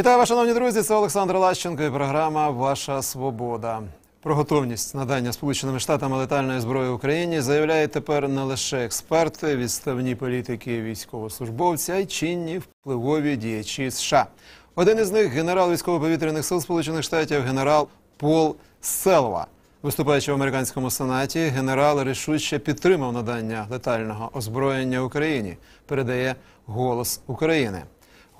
Вітаю вас, шановні друзі. Це Олександр Лащенко і програма Ваша Свобода. Про готовність надання Сполученими Штатами летальної зброї Україні заявляють тепер не лише експерти, відставні політики, військовослужбовці, а й чинні впливові діячі США. Один із них генерал військово-повітряних сил Сполучених Штатів, генерал Пол Селва. Виступаючи в американському сенаті, генерал рішуче підтримав надання летального озброєння Україні. Передає голос України.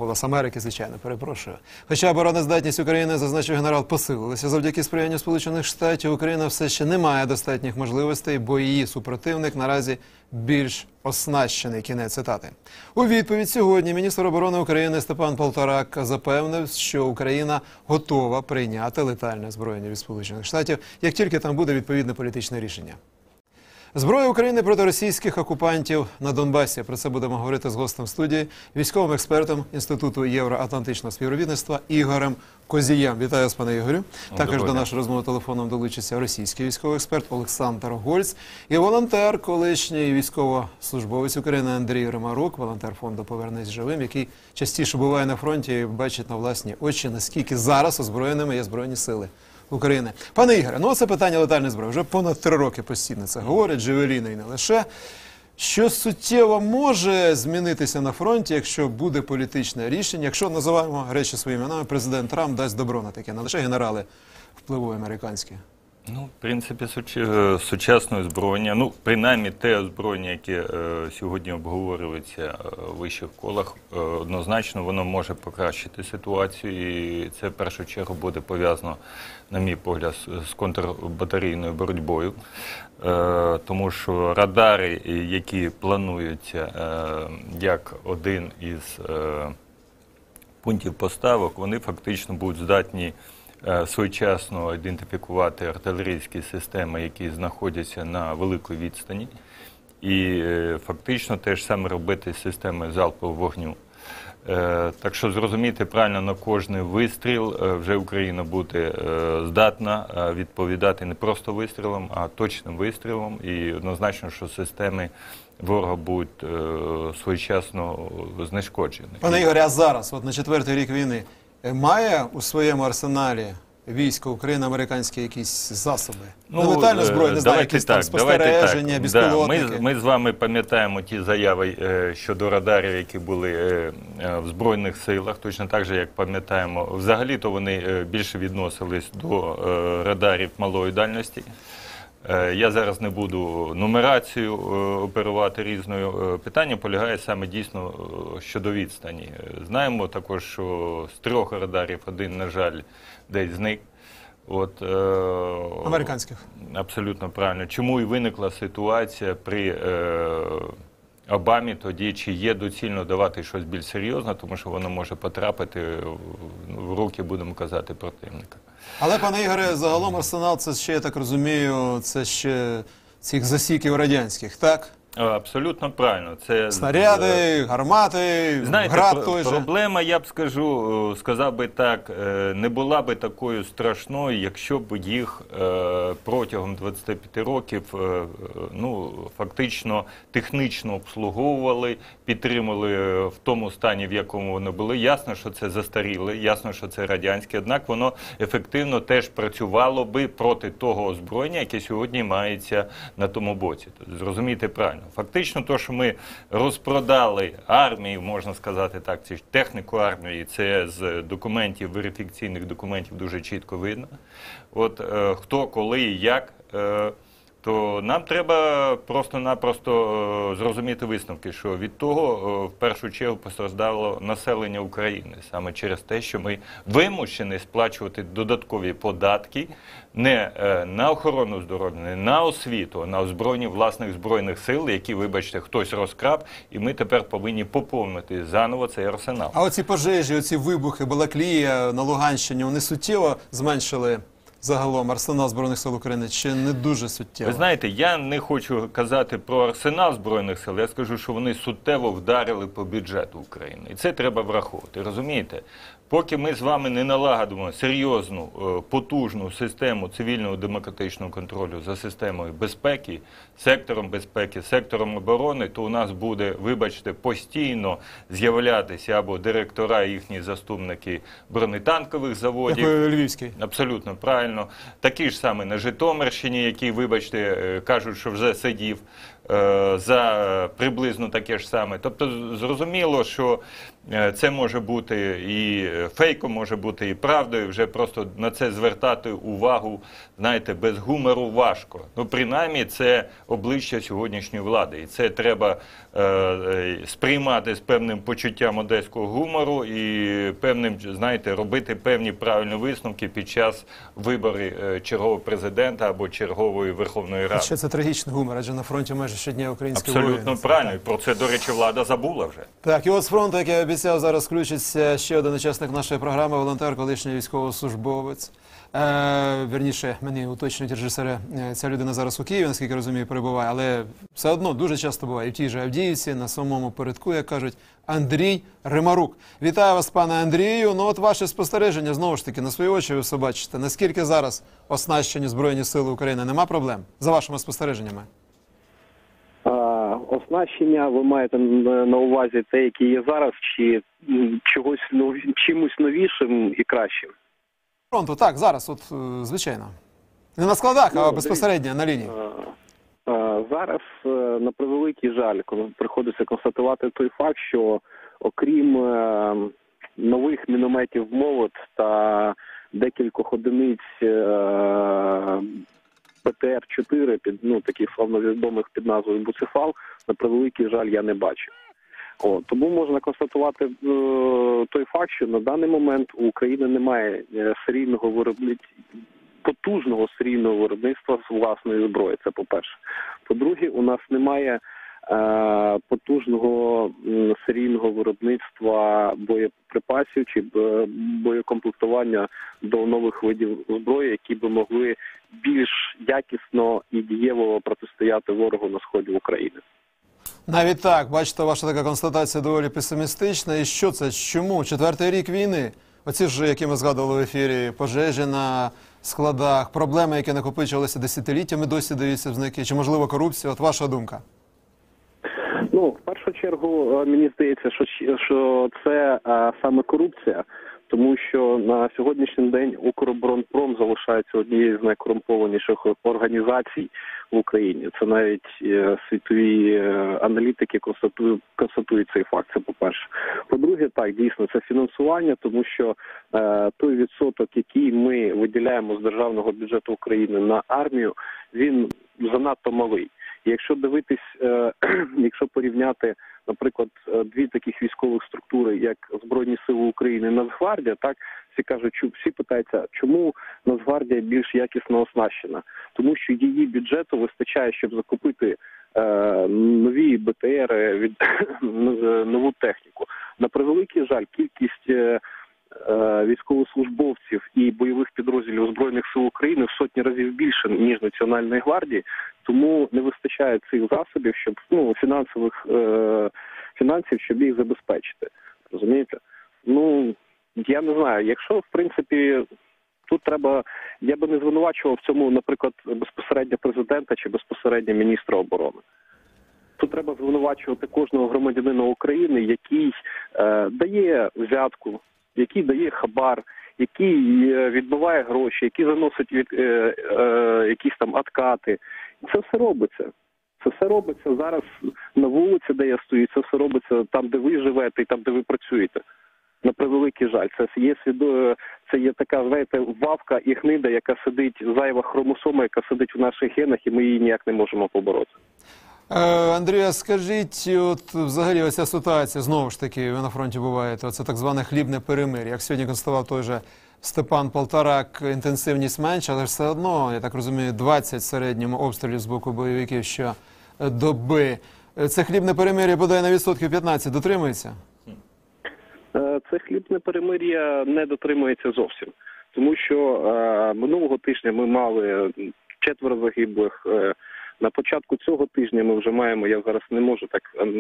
Голос Америки, звичайно, перепрошую. Хоча обороноздатність України, зазначив генерал, посилилася завдяки сприянню Сполучених Штатів, Україна все ще не має достатніх можливостей, бо її супротивник наразі більш оснащений. Кінець цитати. У відповідь сьогодні міністр оборони України Степан Полторак запевнив, що Україна готова прийняти летальне озброєння від Сполучених Штатів, як тільки там буде відповідне політичне рішення. Зброя України проти російських окупантів на Донбасі. Про це будемо говорити з гостем студії, військовим експертом Інституту євроатлантичного співробітництва Ігорем Козієм. Вітаю вас, пане Ігорю. Також Доброго до нашої розмови телефоном долучиться російський військовий експерт Олександр Гольц і волонтер, колишній військовослужбовець України Андрій Римарук, волонтер фонду Повернись живим, який частіше буває на фронті і бачить на власні очі, наскільки зараз озброєними є збройні сили. України. Пане Ігоре, ну це питання летальної зброї. Вже понад три роки постійно це говорять, Джевеліни і не лише. Що суттєво може змінитися на фронті, якщо буде політичне рішення, якщо називаємо речі своїми іменами, президент Трамп дасть добро на таке, не лише генерали впливові американські. Ну, в принципі, е, сучасне озброєння, ну, принаймні те озброєння, яке е, сьогодні обговорюється е, в вищих колах, е, однозначно воно може покращити ситуацію, і це в першу чергу буде пов'язано, на мій погляд, з- контрбатарійною боротьбою. Е, тому що радари, е, які плануються е, як один із е, пунктів поставок, вони фактично будуть здатні е, своєчасно ідентифікувати артилерійські системи, які знаходяться на великій відстані, і е, фактично те ж саме робити системи залпового вогню. Е, Так що зрозуміти правильно на кожний вистріл е, вже Україна буде е, здатна е, відповідати не просто вистрілом, а точним вистрілом. І однозначно, що системи ворога будуть е, своєчасно знешкоджені. Пане Ігоре, а зараз, от на четвертий рік війни, е, має у своєму арсеналі військо України американські якісь засоби? Ну, летальну е, зброю, не знаю, якісь так, давайте спостереження, так. безпілотники. Да, ми, ми з вами пам'ятаємо ті заяви е, щодо радарів, які були е, е, в Збройних силах, точно так же, як пам'ятаємо. Взагалі-то вони е, більше відносились до е, радарів малої дальності. Е, Я зараз не буду нумерацію е, оперувати різною. Е, Питання полягає саме дійсно щодо відстані. Знаємо також, що з трьох радарів один, на жаль, десь зник. От, Американських. Абсолютно правильно. Чому і виникла ситуація при Обамі тоді, чи є доцільно давати щось більш серйозне, тому що воно може потрапити в, руки, будемо казати, противника. Але, пане Ігоре, загалом арсенал це ще, я так розумію, це ще цих засіків радянських, так? Е, Абсолютно правильно. Це е, Снаряди, гармати, Знаєте, град про- той же. проблема, я б скажу, е, сказав би так, не була би такою страшною, якщо б їх протягом 25 років ну, фактично технічно обслуговували, підтримали в тому стані, в якому вони були. Ясно, що це застаріле, ясно, що це радянське, однак воно ефективно теж працювало би проти того озброєння, яке сьогодні мається на тому боці. Тобто, Зрозумійте правильно. Фактично, то, що ми розпродали армію, можна сказати так, ці техніку армії, це з документів, верифікаційних документів дуже чітко видно. От е, хто, коли і як. Е, то нам треба просто-напросто е, зрозуміти висновки, що від того е, в першу чергу постраждало населення України саме через те, що ми вимушені сплачувати додаткові податки не е, на охорону здоров'я, не на освіту, а на озброєння власних збройних сил, які, вибачте, хтось розкраб, і ми тепер повинні поповнити заново цей арсенал. А оці пожежі, оці вибухи, Балаклія на Луганщині, вони суттєво зменшили загалом арсенал Збройних сил України чи не дуже суттєво? Ви знаєте, я не хочу казати про арсенал збройних сил. Я скажу, що вони суттєво вдарили по бюджету України, і це треба враховувати. Розумієте? Поки ми з вами не налагодимо серйозну, е, потужну систему цивільного демократичного контролю за системою безпеки, сектором безпеки, сектором оборони, то у нас буде, вибачте, постійно з'являтися або директора, їхні заступники бронетанкових заводів. Львівський. Абсолютно правильно. Такі ж саме на Житомирщині, які, вибачте, е, кажуть, що вже сидів е, за приблизно таке ж саме. Тобто, зрозуміло, що це може бути і е, фейком, може бути і правдою. Вже просто на це звертати увагу, знаєте, без гумору важко. Ну, принаймні, це обличчя сьогоднішньої влади. І це треба е, е, сприймати з певним почуттям одеського гумору і певним, знаєте, робити певні правильні висновки під час виборів е, чергового президента або чергової Верховної Ради. Ще це трагічний гумор, адже на фронті майже щодня українські Абсолютно воїни. правильно. Про це, до речі, влада забула вже. Так, і от з фронту, як я обіцяв, зараз включиться ще один учасник нашої програми, волонтер, колишній військовослужбовець. Е, верніше, мені уточнюють режисери, е, ця людина зараз у Києві, наскільки розумію, перебуває, але все одно дуже часто буває і в тій же Авдіївці, на самому передку, як кажуть, Андрій Римарук. Вітаю вас, пане Андрію. Ну от ваше спостереження, знову ж таки, на свої очі ви все бачите. Наскільки зараз оснащені Збройні Сили України? Нема проблем? За вашими спостереженнями? А, Оснащення ви маєте на увазі те, яке є зараз, чи чогось нові, чимось новішим і кращим? Фронту, так, зараз, от, е, звичайно. Не на складах, а Ну, безпосередньо на лінії. А, а, Зараз, е, на превеликий жаль, коли приходиться констатувати той факт, що окрім е, нових мінометів молот та декількох одиниць ПТР-4, під ну таких славновідомих під назвою Буцефал, на превеликий жаль, я не бачив. О, тому можна констатувати е, той факт, що на даний момент у України немає е, серійного виробництва потужного серійного виробництва з власної зброї. Це по-перше. По-друге, у нас немає потужного серійного виробництва боєприпасів чи боєкомплектування до нових видів зброї, які би могли більш якісно і дієво протистояти ворогу на сході України. Навіть так, бачите, ваша така констатація доволі песимістична. І що це? Чому? Четвертий рік війни. Оці ж, які ми згадували в ефірі, пожежі на складах, проблеми, які накопичувалися десятиліттями, досі даються в знаки, чи можливо корупція? От ваша думка. Ну, в першу чергу, е, мені здається, що, що це е, саме корупція, тому що на сьогоднішній день Укроборонпром залишається однією з найкорумпованіших організацій в Україні. Це навіть е, світові аналітики констатують, констатують цей факт. Це по-перше. По-друге, так дійсно це фінансування, тому що е, той відсоток, який ми виділяємо з державного бюджету України на армію, він занадто малий. Якщо дивитись, е, якщо порівняти, наприклад, е, дві таких військових структури, як Збройні Сили України Нацгвардія, так всі кажуть, всі питаються, чому Нацгвардія більш якісно оснащена, тому що її бюджету вистачає, щоб закупити е, нові БТР, від е, нову техніку. На превеликий жаль, кількість. Військовослужбовців і бойових підрозділів збройних сил України в сотні разів більше ніж Національної гвардії, тому не вистачає цих засобів, щоб ну фінансових е, фінансів, щоб їх забезпечити. Розумієте? Ну я не знаю. Якщо в принципі тут треба, я би не звинувачував в цьому, наприклад, безпосередньо президента чи безпосередньо міністра оборони. Тут треба звинувачувати кожного громадянина України, який е, дає взятку, який дає хабар, який е, відбиває гроші, який заносить від е, е, якісь там откати. Це все робиться. Це все робиться зараз на вулиці, де я стою. Це все робиться там, де ви живете, і там, де ви працюєте. На превеликий жаль, це є свідо... це є така, знаєте, вавка і гнида, яка сидить зайва хромосома, яка сидить в наших генах, і ми її ніяк не можемо побороти. Е, Андрія, скажіть, от взагалі оця ситуація, знову ж таки, ви на фронті буваєте, це так зване хлібне перемир'я. Як сьогодні констатував той же Степан Полторак, інтенсивність менша, але все одно, я так розумію, 20 середньому обстрілів з боку бойовиків що доби. Е, Це хлібне перемир'я бодай на відсотків 15 дотримується? Е, Це хлібне перемир'я не дотримується зовсім, тому що е, минулого тижня ми мали четверо загиблих, е, На початку цього тижня ми вже маємо. Я зараз не можу так ем,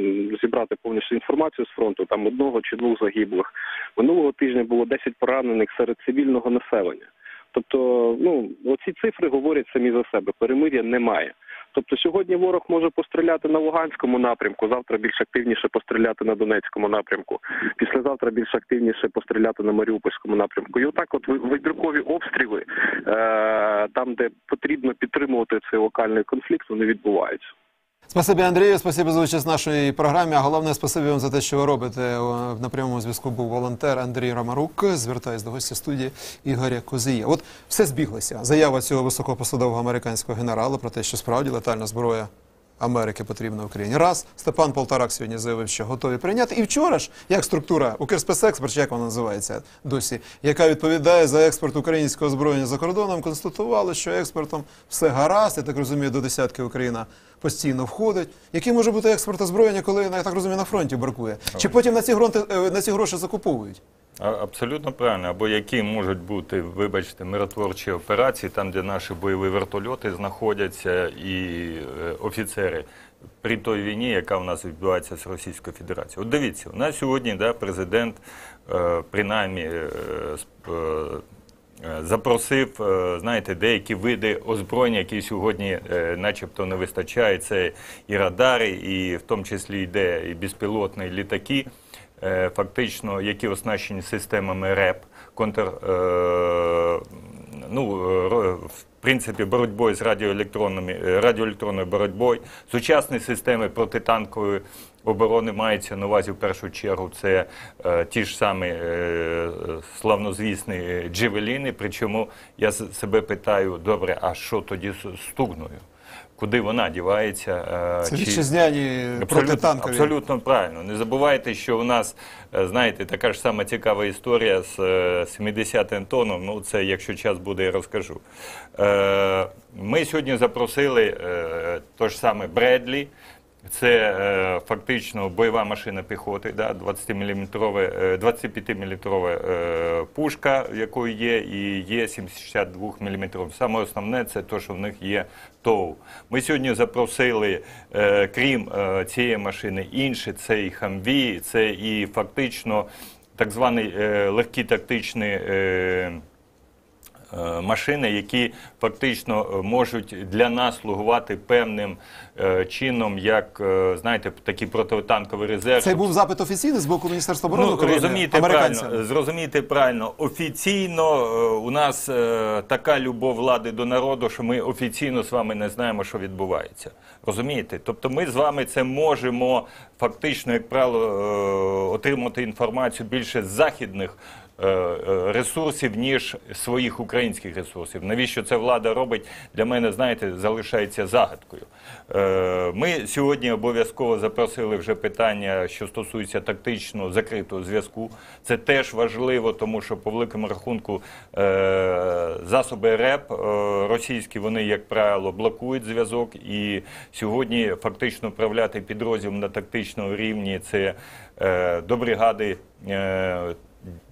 зібрати повністю інформацію з фронту. Там одного чи двох загиблих. Минулого тижня було 10 поранених серед цивільного населення. Тобто, ну оці цифри говорять самі за себе. Перемир'я немає. Тобто сьогодні ворог може постріляти на Луганському напрямку, завтра більш активніше постріляти на Донецькому напрямку, післязавтра більш активніше постріляти на Маріупольському напрямку. І отак, от вибіркові обстріли, е- там, де потрібно підтримувати цей локальний конфлікт, вони відбуваються. Спасибі Андрію, спасибі за участь в нашій програмі. А головне, спасибі вам за те, що ви робите. На прямому зв'язку був волонтер Андрій Ромарук. Звертаюсь до гостя студії Ігоря Козія. От все збіглося. Заява цього високопосадового американського генерала про те, що справді летальна зброя Америки потрібна Україні. Раз Степан Полторак сьогодні заявив, що готові прийняти. І вчора ж як структура Укрспецекспорт, чи як вона називається досі, яка відповідає за експорт українського озброєння за кордоном, констатували, що експортом все гаразд. Я так розумію, до десятки Україна постійно входить. Який може бути експорт озброєння, коли я так розумію, на фронті бракує? Чи потім на ці гронти е, на ці гроші закуповують? Абсолютно правильно. Або які можуть бути, вибачте, миротворчі операції, там, де наші бойові вертольоти знаходяться, і е, офіцери при той війні, яка в нас відбувається з Російською Федерацією. От дивіться, у нас сьогодні да, президент е, принаймні е, сп- е, запросив, знаєте, деякі види озброєння, які сьогодні начебто не вистачає. Це і радари, і в тому числі йде і безпілотні літаки фактично, які оснащені системами РЕП, контр, е, ну, е, в принципі, боротьбою з радіоелектронними, е, радіоелектронною боротьбою. Сучасні системи протитанкової оборони мається на увазі в першу чергу. Це е, ті ж самі е, е, славнозвісні е, джевеліни. Причому я себе питаю, добре, а що тоді з Стугною? Куди вона дівається? е, Це чи- вітчизняні протитанкові. абсолютно правильно. Не забувайте, що у нас, е, знаєте, така ж сама цікава історія з е, 70 Антоном. Ну, це якщо час буде, я розкажу. Е, Ми сьогодні запросили е, то ж саме Бредлі. Це е, фактично бойова машина піхоти, да, 20-мм, 25-мм е, пушка, в якої є, і є 72 мм. Саме основне це те, що в них є ТОУ. Ми сьогодні запросили, е, крім е, цієї машини, інші, це і Хамві, це і фактично так званий е, легкий тактичний. Е, е, машини, які фактично е, можуть для нас слугувати певним е, чином, як е, знаєте, такий протитанковий резерв. Це був запит офіційний з боку Міністерства оборони Ну, розумієте правильно, зрозумійте правильно. Офіційно е, у нас е, така любов влади до народу, що ми офіційно з вами не знаємо, що відбувається. Розумієте? Тобто ми з вами це можемо фактично, як правило, е, отримати інформацію більше з західних. Е, е, Ресурсів ніж своїх українських ресурсів. Навіщо це влада робить? Для мене, знаєте, залишається загадкою. Е, Ми сьогодні обов'язково запросили вже питання, що стосується тактичного закритого зв'язку. Це теж важливо, тому що по великому рахунку засоби РЕП російські вони, як правило, блокують зв'язок. І сьогодні фактично управляти підрозділом на тактичному рівні це до бригади.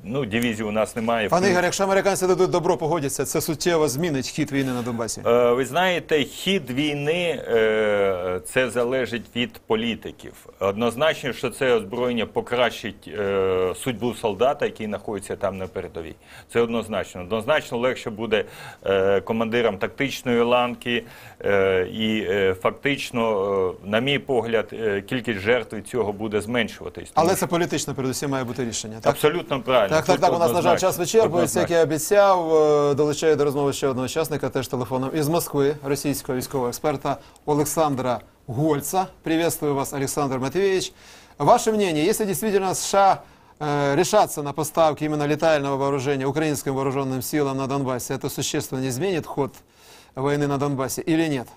Ну, дивізії у нас немає. Пане Ігор, якщо американці дадуть добро, погодяться, це суттєво змінить хід війни на Донбасі. Е, Ви знаєте, хід війни е, це залежить від політиків. Однозначно, що це озброєння покращить е, судьбу солдата, який знаходиться там на передовій. Це однозначно. Однозначно легше буде е, командирам тактичної ланки, е, і е, фактично, е, на мій погляд, е, кількість жертв від цього буде зменшуватись. Тому Але це політично, передусім має бути рішення. Так, абсолютно правильно. так, так, Тут так. У нас, на жаль, однозначно. час вичерпується, як Однозначно. я обіцяв. Е, Долучаю до розмови ще одного учасника, теж телефоном із Москви, російського військового експерта Олександра Гольца. Приветствую вас, Александр Матвеевич. Ваше мнение, если действительно США э, решатся на поставки именно летального вооружения украинским вооруженным силам на Донбассе, это существенно не изменит ход войны на Донбассе или нет?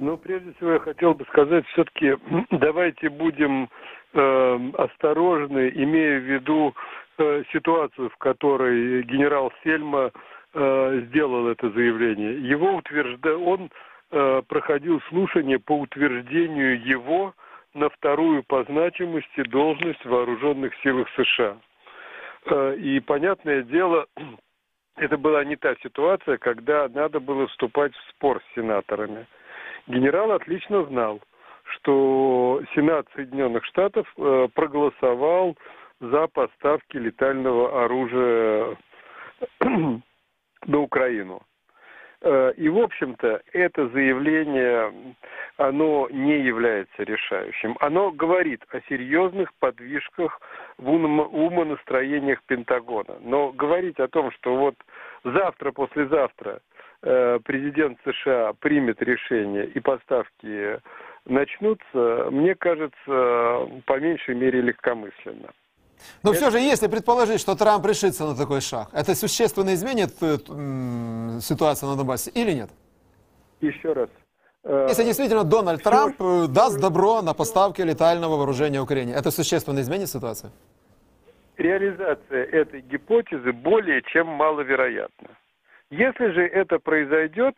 Ну, прежде всего, я хотел бы сказать, все-таки давайте будем э, осторожны, имея в виду э, ситуацию, в которой генерал Сельма э, сделал это заявление. Его утвержда... Он э, проходил слушание по утверждению его на вторую по значимости должность в вооруженных силах США. Э, И, понятное дело, это была не та ситуация, когда надо было вступать в спор с сенаторами. Генерал отлично знал, что Сенат Соединенных Штатов э, проголосовал за поставки летального оружия на Украину. Э, И, в общем-то, это заявление, оно не является решающим. Оно говорит о серьезных подвижках в ум- умонастроениях Пентагона. Но говорить о том, что вот завтра, послезавтра э, президент США примет решение и поставки начнутся, мне кажется, по меньшей мере легкомысленно. Но все же, если предположить, что Трамп решится на такой шаг, это существенно изменит э, ситуацию на Донбассе или нет? Еще раз. Э, Если действительно Дональд всё- Трамп э, даст добро на поставки летального вооружения Украине, это существенно изменит ситуацию? реализация этой гипотезы более чем маловероятна. Если же это произойдет,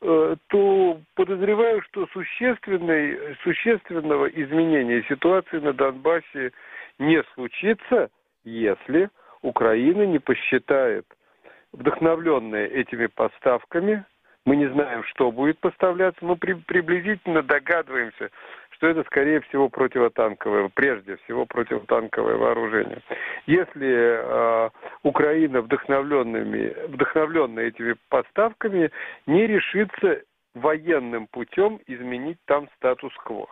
э, то подозреваю, что существенной, существенного изменения ситуации на Донбассе не случится, если Украина не посчитает, вдохновленная этими поставками, мы не знаем, что будет поставляться, но при- приблизительно догадываемся, что это, скорее всего, противотанковое, прежде всего, противотанковое вооружение. Если э, Украина, вдохновленными, вдохновленная этими поставками, не решится военным путем изменить там статус-кво.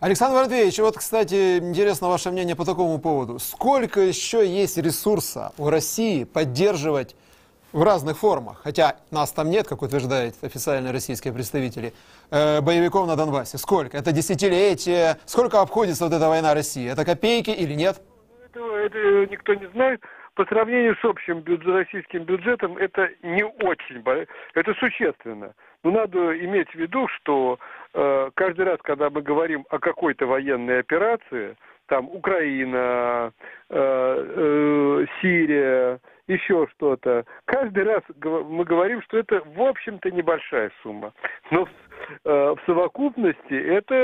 Александр Матвеевич, вот, кстати, интересно ваше мнение по такому поводу. Сколько еще есть ресурса у России поддерживать в разных формах, хотя нас там нет, как утверждают официальные российские представители, э, боевиков на Донбассе? Сколько? Это десятилетие? Сколько обходится вот эта война России? Это копейки или нет? Этого это никто не знает. По сравнению с общим бюдж- российским бюджетом это не очень, это существенно. Но надо иметь в виду, что э, каждый раз, когда мы говорим о какой-то военной операции, там Украина, э, э, Сирия, еще что-то, каждый раз гов- мы говорим, что это, в общем-то, небольшая сумма. Но в, э, в совокупности это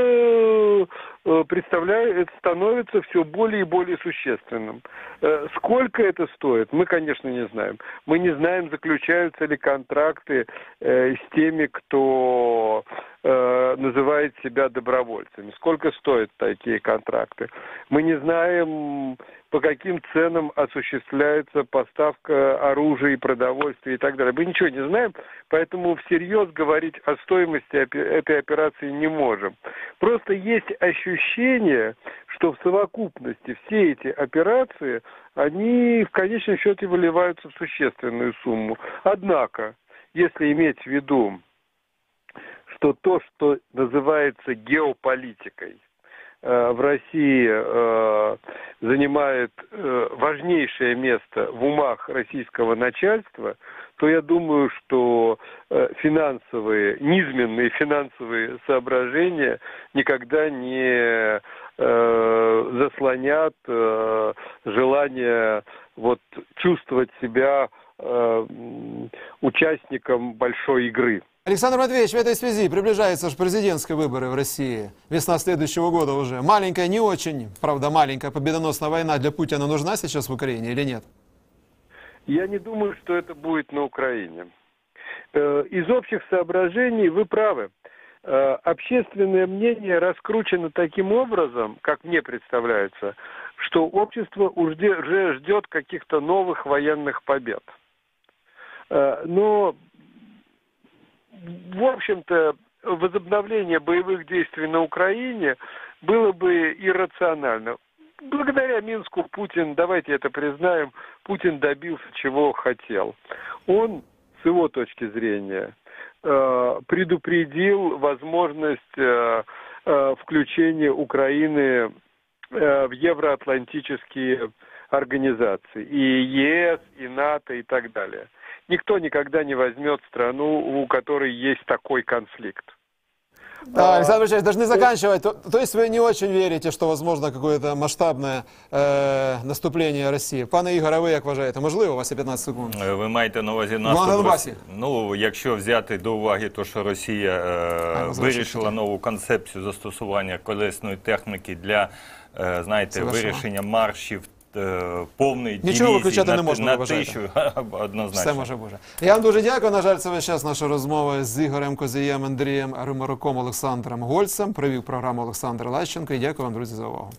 э, представляет, это становится все более и более существенным. Э, Сколько это стоит, мы, конечно, не знаем. Мы не знаем, заключаются ли контракты с теми, кто называет себя добровольцами. Сколько стоят такие контракты? Мы не знаем, по каким ценам осуществляется поставка оружия и продовольствия и так далее. Мы ничего не знаем, поэтому всерьез говорить о стоимости этой операции не можем. Просто есть ощущение, что в совокупности все эти операции, они в конечном счете выливаются в существенную сумму. Однако, если иметь в виду, что то, что называется геополитикой, в России э, занимает э, важнейшее место в умах российского начальства, то я думаю, что э, финансовые, низменные финансовые соображения никогда не э, заслонят э, желание вот чувствовать себя э, участником большой игры. Александр Матвеевич, в этой связи приближаются же президентские выборы в России. Весна следующего года уже. Маленькая, не очень, правда, маленькая победоносная война для Путина нужна сейчас в Украине или нет? Я не думаю, что это будет на Украине. Э, Из общих соображений вы правы. Э, Общественное мнение раскручено таким образом, как мне представляется, что общество уже ждет каких-то новых военных побед. Э, Но, в общем-то, возобновление боевых действий на Украине было бы иррационально. Благодаря Минску Путин, давайте это признаем, Путин добился чего хотел. Он, с его точки зрения, э, предупредил возможность э, э, включения Украины в евроатлантические организации, и ЕС, и НАТО, и так далее. Никто никогда не возьмет страну, у которой есть такой конфликт. Да, Александр Ильич, должны заканчивать. То, то есть вы не очень верите, що возможно какое-то масштабне е, наступлення Росії? Пане Ігоре, ви як вважаєте? Можливо, у вас є 15 секунд. Е, Ви маєте на увазі На наступ Донбасі. Росії? Ну, якщо взяти до уваги те, що Росія е, ну, вирішила нову концепцію застосування колесної техніки для, е, знаєте, Це вирішення маршів повний Нічого виключати не можна, на вважаєте? тисячу, однозначно. Все може боже. Я вам дуже дякую. На жаль, це весь час наша розмова з Ігорем Козієм, Андрієм Римаруком, Олександром Гольцем. Привів програму Олександр Лащенко. І дякую вам, друзі, за увагу.